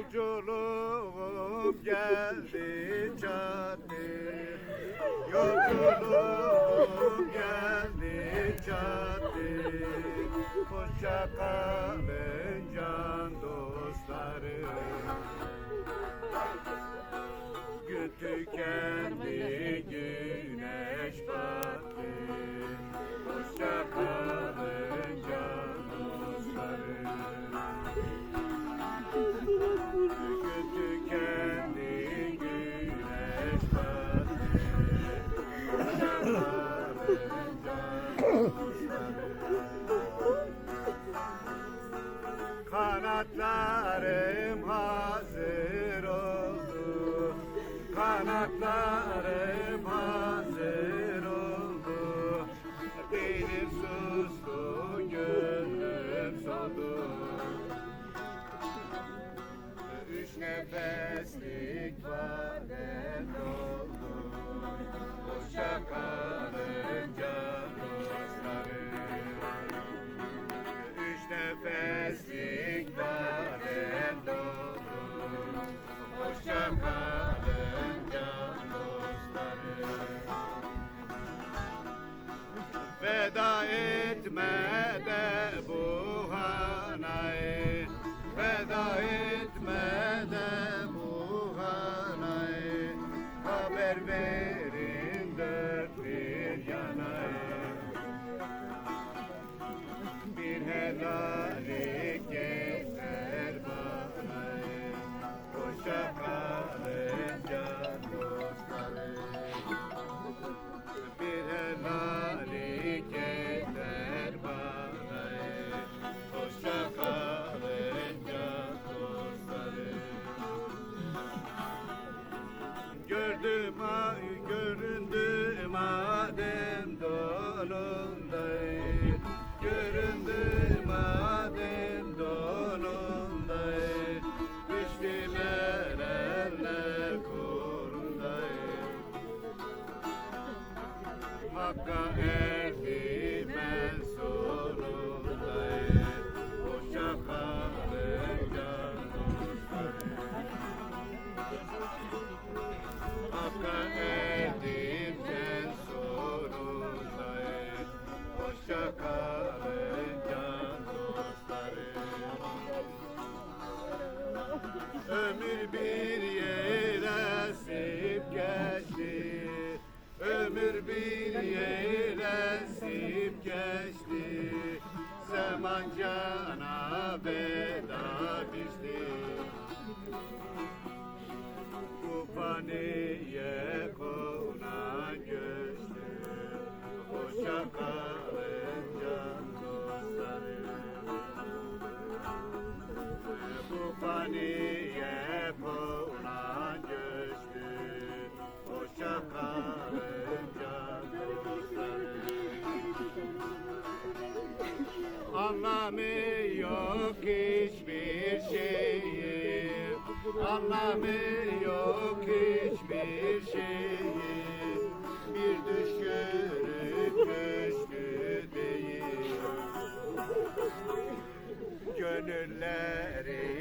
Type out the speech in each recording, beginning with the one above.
Yolculuğum geldi çattı Yolculuğum geldi çattı Hoşça kalın can dostlarım. Gün tükendi gün. etmeden Hakka erdi ben sonundayım Hoşça kalın can Hakka erdim dostlarım. Ömür bir Anlamı yok hiçbir şeyi Anlamı yok hiçbir şeyi Bir düşkünün köşkü değil. Gönülleri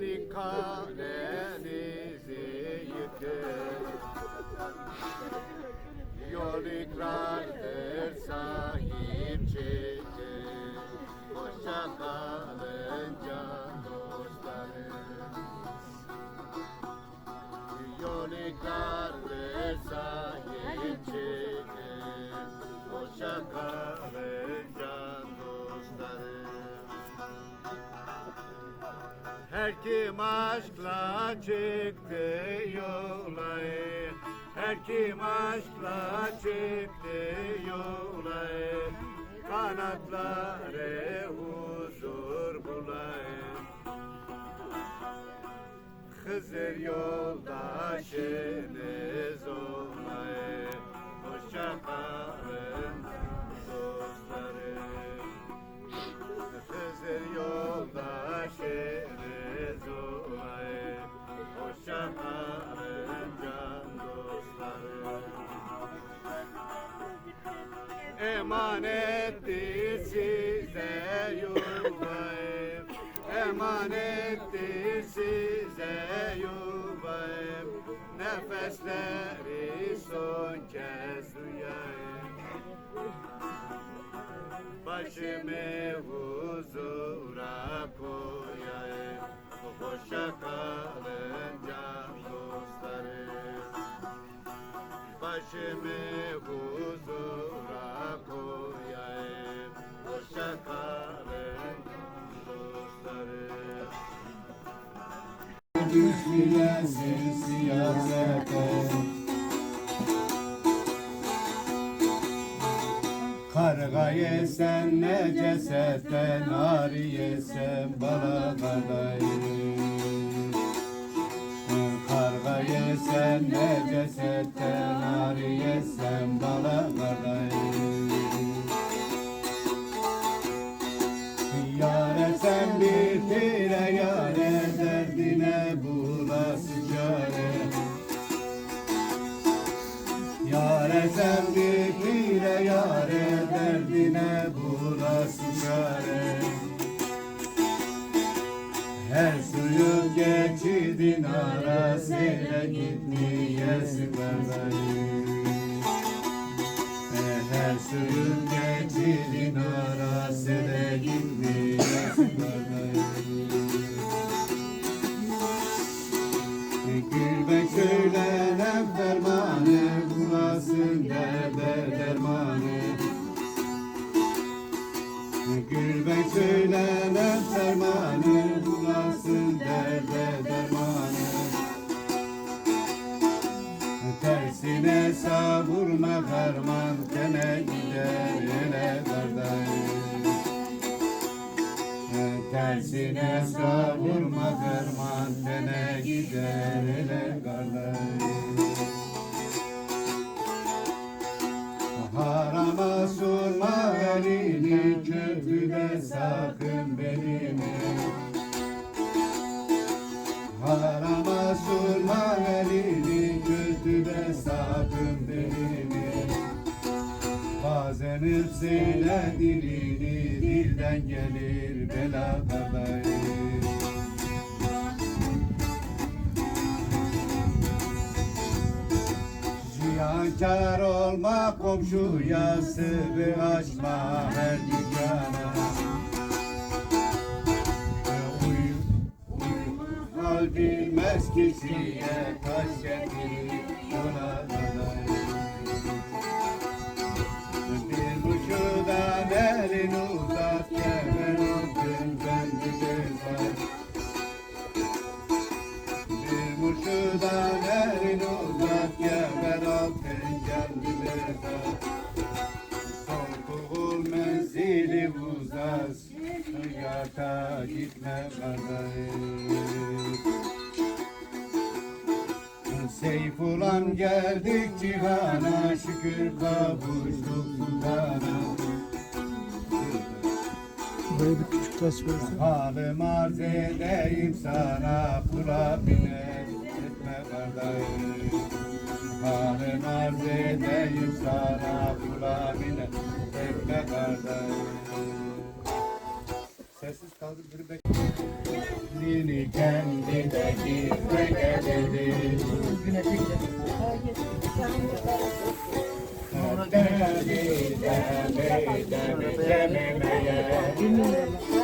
Güvenlik kalemizi yıktı Yol ikrar Her kim aşkla çıktı yola Her kim aşkla çıktı yola Kanatları huzur bulayım. Hızır yoldaşınız olur Emanettir size yuvayım. Emanettir size yuvayım. Nefesleri son kez duyayım. Başımı huzura cesetten Ar yesen bala kadayı Karga yesen ne cesetten Ar yesen bala kadayı Yare sen bitire yare derdine bulası çare Yare sen bitire yare derdine bulası çare Her suyu geçidin arasıyla gitmeyesin kardeşim her suyun geçidin arasına gitmeyesin Harama sorma elini kötüde sakın belini Harama sorma elini kötüde sakın belini Bazen öpsene dilini Ziyankar olma komşuya sırrı açma her dükkana Uyu, uyu, hal bilmez kişiye taş getirir yola Bir kuşudan elini uzat kemer olsun kendi güzel cihana Şükür kavuştuk sultana Böyle bir küçük taş versen. Halim arz edeyim sana Kula bine etme kardeş Halim arz edeyim sana Kula bine etme kardeş Sessiz kaldık bir bek Dini kendine gitme geledi Demi demi demi dememeye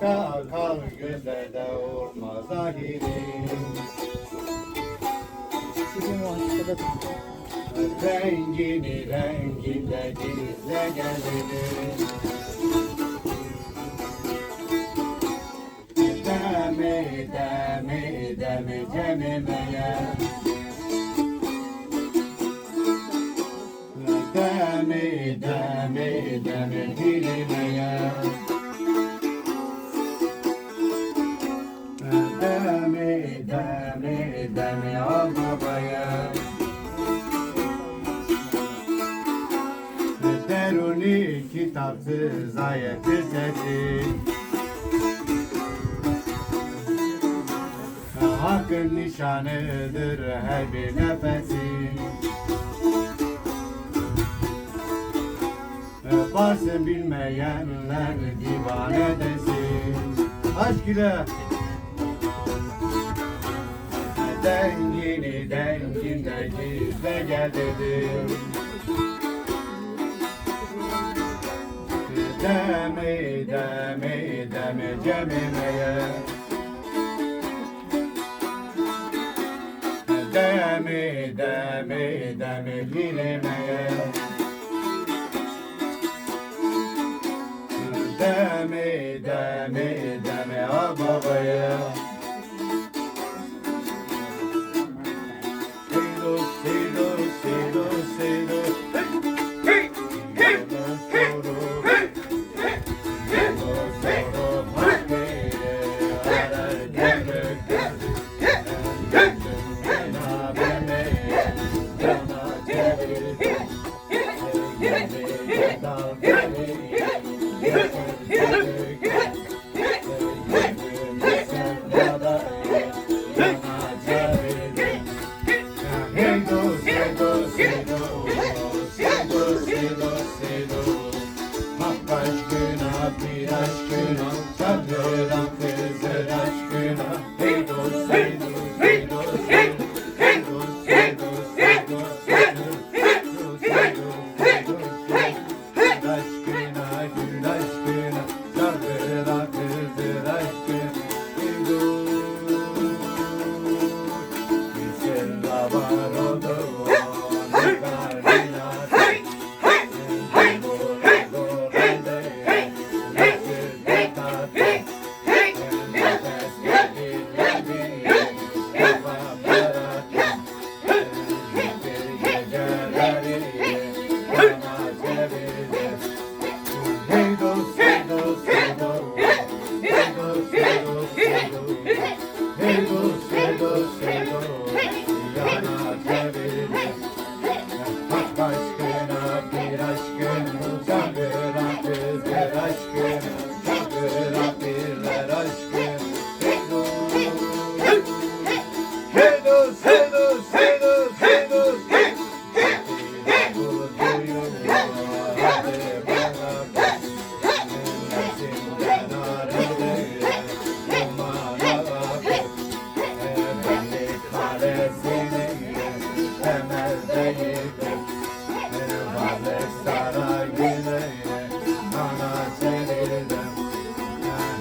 Hakka akar gözlerde olmaz zahiri. Rengini renginde dizle gelir. Demi demi demi cemimeye. Demi demi demi dilimeye. Sızaya kıseti Hakkın nişanıdır her bir nefesi. Varsın bilmeyenler divane desin. Aşk ile Dengini denginden gizle gel dedim. Demi, demi, demi Cemile'ye Demi, demi, demi Dileme'ye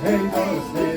em você.